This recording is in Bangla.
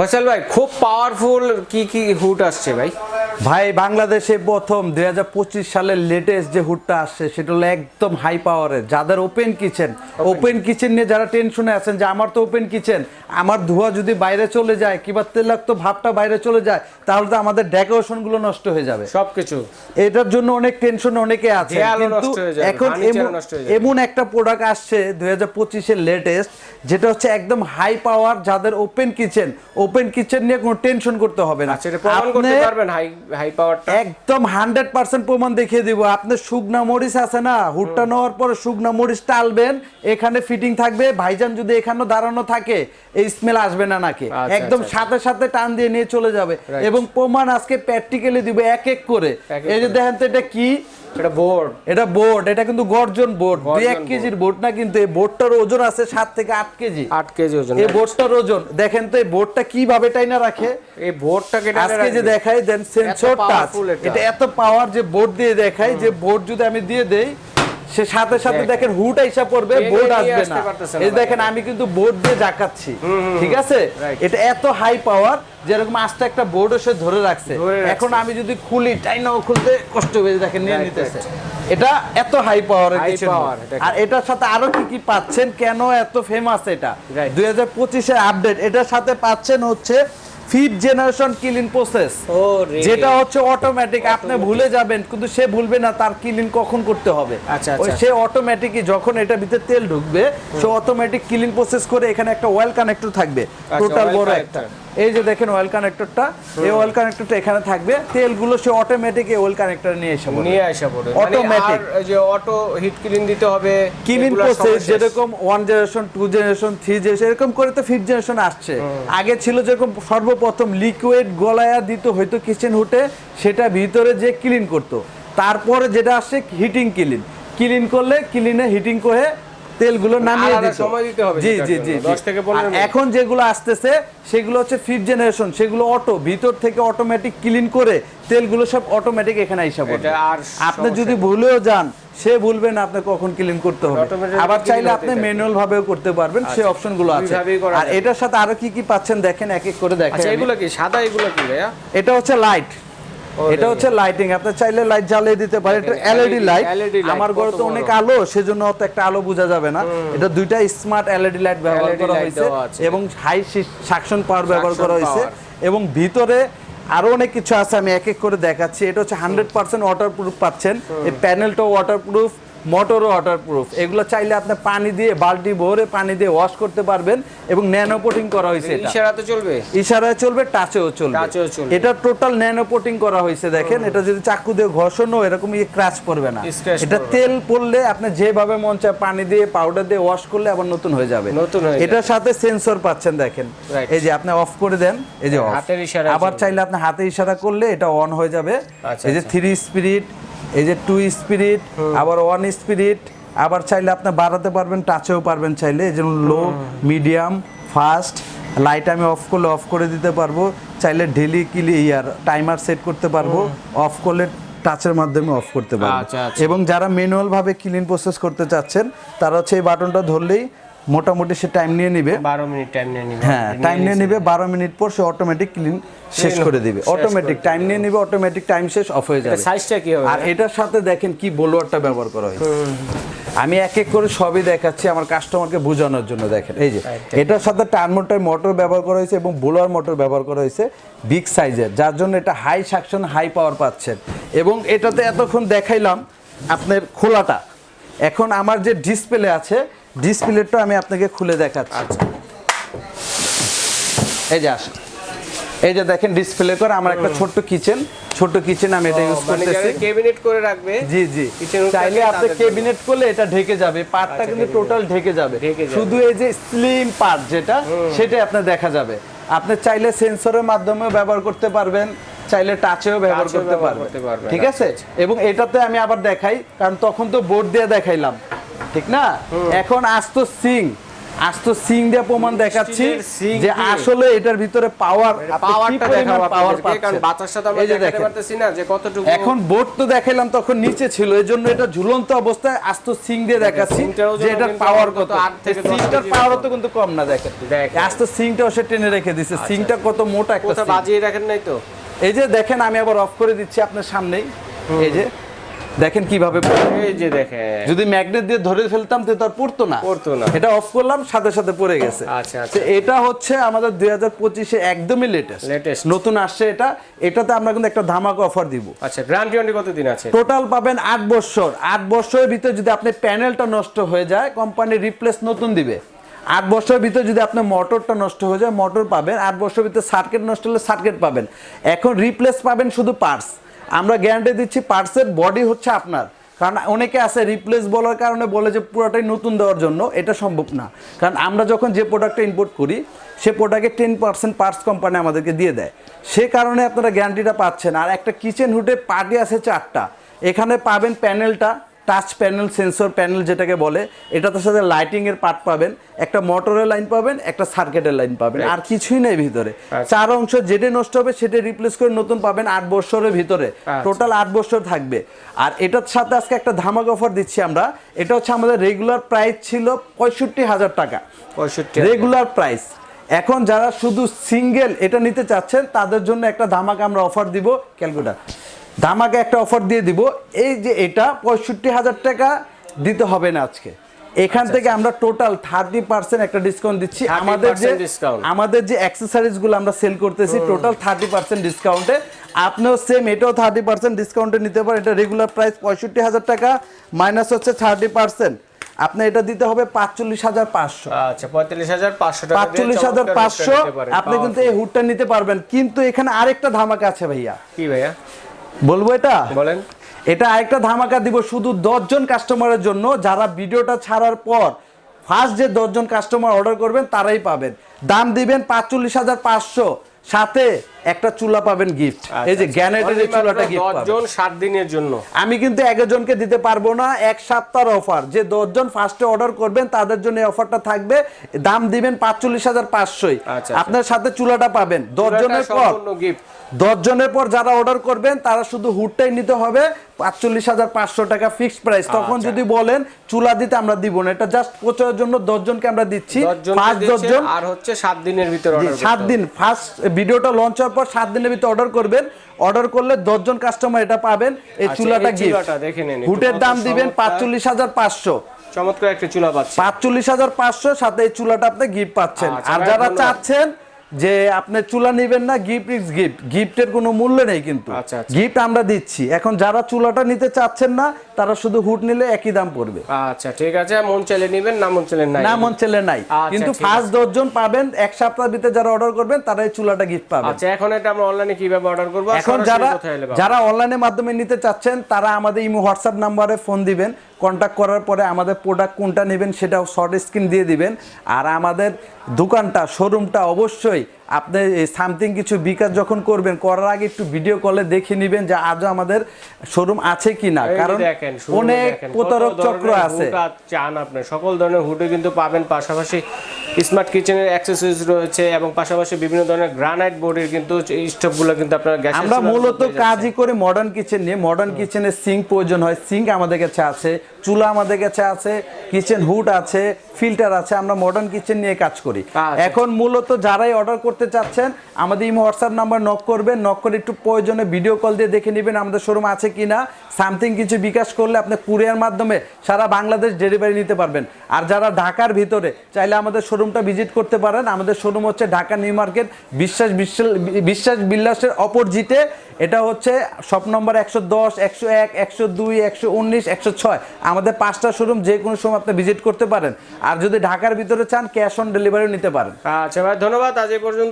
ফয়সাল ভাই খুব পাওয়ারফুল কি কি হুড আসছে ভাই ভাই বাংলাদেশে প্রথম দুই হাজার পঁচিশ সালের লেটেস্ট যে হুডটা আসছে সেটা হলো একদম হাই পাওয়ারের যাদের ওপেন কিচেন ওপেন কিচেন নিয়ে যারা টেনশনে আছেন যে আমার তো ওপেন কিচেন আমার ধোয়া যদি বাইরে চলে যায় কিংবা তেলাক্ত ভাবটা বাইরে চলে যায় তাহলে তো আমাদের ডেকোরেশনগুলো নষ্ট হয়ে যাবে। সবকিছু। এটার জন্য অনেক টেনশন অনেকে আছে কিন্তু এখন এমন- একটা প্রোডাক্ট আসছে দুই হাজার পঁচিশের লেটেস্ট যেটা হচ্ছে একদম হাই পাওয়ার যাদের ওপেন কিচেন ওপেন কিচেন নিয়ে কোনো টেনশন করতে হবে না। আচ্ছা এটা করতে আপনি- পারবেন হাই পাওয়ারটা একদম হান্ড্রেড পার্সেন্ট প্রমাণ দেখিয়ে দিব। আপনি শুকনা মরিচ আছে না? হুটটা নেওয়ার পরে শুকনা মরিচ টালবেন এখানে ফিটিং থাকবে। ভাইজান যদি এখানে দাঁড়ানো থাকে এই স্মেল আসবে না নাকি। আচ্ছা, একদম আচ্ছা, সাথে সাথে টান দিয়ে নিয়ে চলে যাবে। এবং প্রমাণ আজকে প্র্যাকটিক্যালি দিব এক এক করে। এই যে দেখেন তো এটা কি? এটা বোর্ড এটা বোর্ড এটা কিন্তু গর্জন বোর্ড দুই এক কেজির বোর্ড না কিন্তু এই বোর্ডটার ওজন আছে সাত থেকে আট কেজি। আট কেজি ওজন এই বোর্ডটার ওজন দেখেন তো এই বোর্ডটা কীভাবে টাইনা রাখে? এই বোর্ডটাকে আজকে যে দেখাই দেন সেন্সর টাচ এটা। এত পাওয়ার যে বোর্ড দিয়ে দেখাই যে বোর্ড যদি আমি দিয়ে দেই সে সাথে সাথে দেখেন। হুট আইসা পড়বে বোর্ড আসবে না। এই দেখেন আমি কিন্তু বোর্ড দিয়ে জাকাচ্ছি ঠিক আছে? এটা এত হাই পাওয়ার যেরকম আস্তে একটা বোর্ড সে ধরে রাখছে। এখন আমি যদি খুলি টাইনাও খুলতে কষ্ট হয়ে দেখেন নিয়ে নিতেছে। এটা এত হাই কিছু আর এটার সাথে আরও কি কি পাচ্ছেন? কেন এত ফেমাস এটা. দুই হাজার পঁচিশের আপডেট এটার সাথে পাচ্ছেন হচ্ছে ফিফথ জেনারেশন কিলিন প্রসেস যেটা হচ্ছে অটোমেটিক আপনি ভুলে যাবেন কিন্তু সে ভুলবে না তার ক্লিন কখন করতে হবে। আচ্ছা, আচ্ছা। সে অটোমেটিকই যখন এটা ভিতরে তেল ঢুকবে সে অটোমেটিক ক্লিন প্রসেস করে এখানে একটা ওয়েল কানেক্টর থাকবে। টোটাল বড় একটা। এই যে দেখেন অয়েল কানেক্টরটা এই অয়েল কানেক্টরটা এখানে থাকবে। তেলগুলো সে অটোমেটিক এই অয়েল কানেক্টর নিয়ে এসে পড়বে। নিয়ে আসা পড়ে Automatic. আর যে অটো হিট ক্লিন দিতে হবে ক্লিন প্রসেস যেরকম one generation two generation three generation এরকম করে তো ফিফথ জেনারেশন আসছে। আগে ছিল যেরকম সর্বপ্রথম লিকুইড গলায়া দিত হয়তো কিচেন হুটে সেটা ভিতরে যে ক্লিন করতো। তারপরে যেটা আসছে হিটিং ক্লিন ক্লিন করলে ক্লিনে হিটিং করে তেলগুলো নামিয়ে আলাদা দিত সময় দিতে হবে জি জি জি 10 থেকে 15 এখন যেগুলো আসতেছে সেগুলো হচ্ছে ফিফথ জেনারেশন সেগুলো অটো ভিতর থেকে অটোমেটিক ক্লিন করে তেলগুলো সব অটোমেটিক এখানে এসে পড়বে। আপনি যদি ভুলেও যান সে ভুলবেন আপনি কখন ক্লিন করতে হবে। আবার চাইলে আপনি। ম্যানুয়াল ভাবেও করতে পারবেন সেই অপশনগুলো আছে। আর এটার সাথে আরও কি কি পাচ্ছেন দেখেন এক এক করে দেখেন আচ্ছা এগুলো কি? সাদা এগুলো কি ভাইয়া? এটা হচ্ছে লাইট। এটা হচ্ছে লাইটিং আপনি চাইলে লাইট জ্বালিয়ে দিতে পারেন এটা এলইডি লাইট আমার ঘরে তো অনেক আলো সেজন্য অত একটা আলো বোঝা যাবে না। এটা দুইটা স্মার্ট এলইডি লাইট ব্যবহার করা হয়েছে এবং হাই সাকশন পাওয়ার ব্যবহার করা হয়েছে। এবং ভিতরে আরও অনেক কিছু আছে আমি এক এক করে দেখাচ্ছি। এটা হচ্ছে হান্ড্রেড পার্সেন্ট ওয়াটার প্রুফ পাচ্ছেন এই প্যানেলটাও ওয়াটার প্রুফ মোটরও ওয়াটার প্রুফ এগুলো চাইলে আপনি পানি দিয়ে বালতি ভরে পানি দিয়ে ওয়াশ করতে পারবেন এবং ন্যানো কোটিং করা হয়েছে এটা। ইশারাতে চলবে? ইশারায় চলবে টাচেও চলবে। টাচেও চলবে। এটা টোটাল ন্যানো কোটিং করা হয়েছে দেখেন। এটা যদি চাকু দিয়ে ঘষণও এরকম ইয়ে ক্র্যাচ পড়বে না। এটা তেল পড়লে আপনি যেভাবে মন চায় পানি দিয়ে পাউডার দিয়ে ওয়াশ করলে আবার নতুন হয়ে যাবে। নতুন হয়ে। এটার সাথে সেন্সর পাচ্ছেন দেখেন। এই যে আপনি অফ করে দেন এই যে হাতের ইশারায় আবার চাইলে আপনি হাতে ইশারা করলে এটা অন হয়ে যাবে। আচ্ছা, এই যে আচ্ছা। থ্রি স্পিরিট এই যে টু স্পিরিট আবার ওয়ান স্পিরিট আবার চাইলে আপনি বাড়াতে পারবেন টাচেও পারবেন চাইলে। এই জন্য লো মিডিয়াম ফাস্ট লাইট আমি অফ করলে অফ করে দিতে পারব। চাইলে ডেলি কিলি ইয়ার টাইমার সেট করতে পারব। অফ করলে টাচের মাধ্যমে অফ করতে পারব। আচ্ছা, আচ্ছা। এবং যারা ম্যানুয়াল ভাবে ক্লিন প্রসেস করতে চাচ্ছেন তারা হচ্ছে এই বাটনটা ধরলেই মোটামুটি সে টাইম নিয়ে নিবে। বারো মিনিট টাইম নিয়ে নিবে। হ্যাঁ টাইম নিয়ে নিবে বারো মিনিট পর সে অটোমেটিক ক্লিন শেষ করে দিবে। অটোমেটিক টাইম নিয়ে নিবে অটোমেটিক টাইম শেষ অফ হয়ে যাবে। সাইজটা কি হবে? আর এটার সাথে দেখেন কি বোলোয়ারটা ব্যবহার করা হয়েছে। আমি এক এক করে সবই দেখাচ্ছি আমার কাস্টমারকে বোঝানোর জন্য দেখেন। এই যে এটার সাথে টার্মোটার মোটর ব্যবহার করা হয়েছে এবং বোলোয়ার মোটর ব্যবহার করা হয়েছে বিগ সাইজের যার জন্য এটা হাই সাকশন হাই পাওয়ার পাচ্ছেন এবং এটাতে এতক্ষণ দেখাইলাম আপনার খোলাটা। এখন আমার যে ডিসপ্লে আছে ডিসপ্লেটা আমি আপনাকে খুলে দেখাচ্ছি। আচ্ছা। এই যে আসেন। এই যে দেখেন ডিসপ্লে করে আমার একটা ছোট্ট কিচেন। ছোট্ট কিচেন আমি এটা ইউজ মানে করতেছি। ক্যাবিনেট করে রাখবে জি জি। চাইলে আপনি ক্যাবিনেট করলে এটা ঢেকে যাবে পার্টটা কিন্তু টোটাল ঢেকে যাবে। শুধু এই যে স্লিম পার্ট যেটা সেটাই আপনার দেখা যাবে। আপনি চাইলে সেন্সরের মাধ্যমেও ব্যবহার করতে পারবেন চাইলে টাচেও ব্যবহার করতে ব্যবহার করতে পারবেন, ঠিক আছে? এবং এটাতে আমি আবার দেখাই কারণ তখন তো বোর্ড দিয়ে দেখাইলাম। ঠিক না? এখন আসতো সিং আস্ত সিং দিয়ে প্রমাণ দেখাচ্ছি যে আসলে এটার ভিতরে পাওয়ার পাওয়ারটা দেখাবো পাওয়ার কারণ সাথে আমরা দেখাতে পারতেছি না যে কতটুকু এখন বোর্ড তো দেখাইলাম তখন নিচে ছিল জন্য এটা ঝুলন্ত অবস্থায় আস্ত সিং দিয়ে দেখাচ্ছি যে এটার পাওয়ার কত। থেকে সিংটার পাওয়ার তো কিন্তু কম না দেখেন। আস্ত সিংটাও সে টেনে রেখে দিছে সিংটা কত মোটা একটা বাজিয়ে রাখেন নাই তো? এই যে দেখেন আমি আবার অফ করে দিচ্ছি আপনার সামনেই। এই যে দেখেন কীভাবে এই যে দেখেন। যদি ম্যাগনেট দিয়ে ধরে ফেলতাম তো তার পড়তো না। পড়তো না। এটা অফ করলাম সাথে সাথে পড়ে গেছে। আচ্ছা, আচ্ছা। এটা হচ্ছে আমাদের দুই হাজার পঁচিশে একদমই লেটেস্ট Latest। নতুন আসছে এটা। এটাতে আমরা কিন্তু একটা ধামাকা অফার দিব। আচ্ছা গ্যারান্টি ওয়ারেন্টি কতদিন আছে? টোটাল পাবেন আট বছর। আট বছরের ভিতরে যদি আপনি প্যানেলটা নষ্ট হয়ে যায় কোম্পানি রিপ্লেস নতুন দিবে। আট বছরের ভিতরে যদি আপনার মোটরটা নষ্ট হয়ে যায় মোটর পাবেন। আট বছরের ভিতরে সার্কিট নষ্ট হলে সার্কিট পাবেন। এখন রিপ্লেস পাবেন শুধু পার্টস আমরা গ্যারান্টি দিচ্ছি পার্সের বডি হচ্ছে আপনার। কারণ অনেকে আছে রিপ্লেস বলার কারণে বলে যে পুরোটাই নতুন দেওয়ার জন্য, এটা সম্ভব না। কারণ আমরা যখন যে প্রোডাক্টটা ইম্পোর্ট করি, সে প্রোডাক্টে টেন পার্সেন্ট পার্টস কোম্পানি আমাদেরকে দিয়ে দেয়। সে কারণে আপনারা গ্যারান্টিটা পাচ্ছেন। আর একটা কিচেন হুডে পার্টি আছে চারটা। এখানে পাবেন প্যানেলটা টাচ প্যানেল সেন্সর প্যানেল যেটাকে বলে এটাতে সাথে লাইটিং এর পার্ট পাবেন একটা মোটরের লাইন পাবেন একটা সার্কিটের লাইন পাবেন আর কিছুই নেই ভিতরে। চার অংশ যেটা নষ্ট হবে সেটা রিপ্লেস করে নতুন পাবেন আট বছরের ভিতরে। টোটাল আট বছর থাকবে। আর এটার সাথে আজকে একটা ধামাক অফার দিচ্ছি আমরা। এটা হচ্ছে আমাদের রেগুলার প্রাইস ছিল পঁয়ষট্টি হাজার টাকা। পঁয়ষট্টি রেগুলার প্রাইস এখন যারা শুধু সিঙ্গেল এটা নিতে চাচ্ছেন তাদের জন্য একটা ধামাকা আমরা অফার দিব ক্যালকুলেটার ধামাকা একটা অফার দিয়ে দিব। এই যে এটা পঁয়ষট্টি হাজার টাকা দিতে হবে না আজকে। এখান থেকে আমরা টোটাল থার্টি পার্সেন্ট একটা ডিসকাউন্ট দিচ্ছি। আমাদের যে। আমাদের যে অ্যাক্সেসরিজগুলো আমরা সেল করতেছি টোটাল থার্টি পার্সেন্ট ডিসকাউন্টে আপনিও সেম এটাও থার্টি পার্সেন্ট ডিসকাউন্টে নিতে পারেন। এটা রেগুলার প্রাইস পঁয়ষট্টি হাজার টাকা মাইনাস হচ্ছে থার্টি পার্সেন্ট আপনি এটা দিতে হবে পাঁচচল্লিশ হাজার পাঁচশো। আচ্ছা পঁয়তাল্লিশ হাজার পাঁচশো পাঁচচল্লিশ হাজার পাঁচশো। আপনি কিন্তু এই হুডটা নিতে পারবেন। কিন্তু এখানে আরেকটা ধামাকা আছে ভাইয়া। কি ভাইয়া? বলব এটা? বলেন। এটা আরেকটা ধামাকা দিব শুধু দশজন কাস্টমারের জন্য। যারা ভিডিওটা ছাড়ার পর ফার্স্ট যে দশজন কাস্টমার অর্ডার করবেন তারাই পাবেন। দাম দিবেন পাঁচচল্লিশ হাজার পাঁচশো। সাথে একটা চুলা পাবেন গিফট এই যে গ্যানেটের চুলাটা গিফট পাবেন। জন ষাট দিনের জন্য। আমি কিন্তু একজনকে দিতে পারব না এক সপ্তাহের অফার যে দশজন ফার্স্টে অর্ডার করবেন তাদের জন্য এই অফারটা থাকবে। দাম দিবেন পাঁচচল্লিশ হাজার পাঁচশোই। আচ্ছা। আপনার সাথে চুলাটা পাবেন। দশজনের পর সম্পূর্ণ গিফট দশ জনের পর যারা অর্ডার করবেন তারা শুধু হুডটাই নিতে হবে। পাঁচচল্লিশ হাজার পাঁচশো টাকা ফিক্সড প্রাইস তখন আচ্ছা। যদি বলেন চুলা দিতে আমরা দিব না। এটা জাস্ট প্রচারের জন্য দশ জনকে আমরা দিচ্ছি। ফার্স্ট দশজন। আর হচ্ছে সাত দিনের ভিতরে অর্ডার সাত দিন। ফার্স্ট ভিডিওটা লঞ্চ হওয়ার পর সাত দিনের ভিতরে অর্ডার করবেন। অর্ডার করলে দশজন কাস্টমার এটা পাবেন। এই আচ্ছা, চুলাটা গিফট একটু হুটের দাম দিবেন পাঁচচল্লিশ হাজার পাঁচশো। চমৎকার একটা চুলা পাচ্ছি পাঁচচল্লিশ হাজার পাঁচশো সাথে এই চুলাটা আপনি গিফট পাচ্ছেন। আচ্ছা, আর যারা চাচ্ছেন যে আপনি চুলা নেবেন না গিফট ইজ গিফট গিফটের কোনো মূল্য নেই কিন্তু। আচ্ছা, আচ্ছা। গিফট আমরা দিচ্ছি। এখন যারা চুলাটা নিতে চাচ্ছেন না তারা শুধু হুট নিলে একই দাম পড়বে। আচ্ছা ঠিক আছে মন চাইলে নিবেন না মন চাইলে নাই? না মন ছেলে নাই। আচ্ছা, কিন্তু ফার্স্ট দশজন পাবেন এক সপ্তাহের ভিতরে যারা অর্ডার করবেন তারা এই চুলাটা গিফট পাবেন। আচ্ছা এখন এটা আমরা অনলাইনে কীভাবে অর্ডার করব? এখন যারা? যারা অনলাইনের মাধ্যমে নিতে চাচ্ছেন তারা আমাদের ইমো হোয়াটসঅ্যাপ নাম্বারে ফোন দিবেন। কন্ট্যাক্ট করার পরে আমাদের প্রোডাক্ট কোনটা নেবেন সেটাও শর্ট স্ক্রিন দিয়ে দিবেন। আর আমাদের দোকানটা শোরুমটা অবশ্যই আপনি সামথিং কিছু বিকাশ যখন করবেন করার আগে একটু ভিডিও কলে দেখে নেবেন যে আজও আমাদের শোরুম আছে কি না কারণ অনেক প্রতারক চক্র আছে। চান আপনি সকল ধরনের হুডে কিন্তু পাবেন পাশাপাশি স্মার্ট কিচেনের অ্যাক্সেসরিজ রয়েছে এবং পাশাপাশি বিভিন্ন ধরনের গ্রানাইট বোর্ডের কিন্তু স্টোভগুলো কিন্তু আপনার গ্যাস আমরা মূলত কাজই করে মডার্ন কিচেন নিয়ে মডার্ন কিচেনের সিঙ্ক প্রয়োজন হয়। সিঙ্ক আমাদের কাছে আছে চুলা আমাদের কাছে আছে কিচেন হুড আছে ফিল্টার আছে আমরা মডার্ন কিচেন নিয়ে কাজ করি। এখন মূলত যারাই অর্ডার করতে চাচ্ছেন, আমাদের ইমো হোয়াটসঅ্যাপ নাম্বার নক করবেন নক করে একটু প্রয়োজনে ভিডিও কল দিয়ে দেখে নেবেন আমাদের শোরুম আছে কি না সামথিং কিছু বিকাশ করলে আপনি কুরিয়ার মাধ্যমে সারা বাংলাদেশ ডেলিভারি নিতে পারবেন। আর যারা ঢাকার ভিতরে, চাইলে আমাদের শোরুমটা ভিজিট করতে পারেন। আমাদের শোরুম হচ্ছে ঢাকা নিউ মার্কেট, বিশ্বাস বিশ্বাস- বিল্লাসের অপোজিটে এটা হচ্ছে শপ নম্বর একশো দশ, একশো এক, একশো দুই, একশো উনিশ, একশো ছয়। আমাদের পাঁচটা শোরুম যে কোনো সময় আপনি ভিজিট করতে পারেন। আর যদি ঢাকার ভিতরে চান ক্যাশ অন ডেলিভারিও নিতে পারেন। আচ্ছা ভাই, ধন্যবাদ। আজ এই পর্যন্ত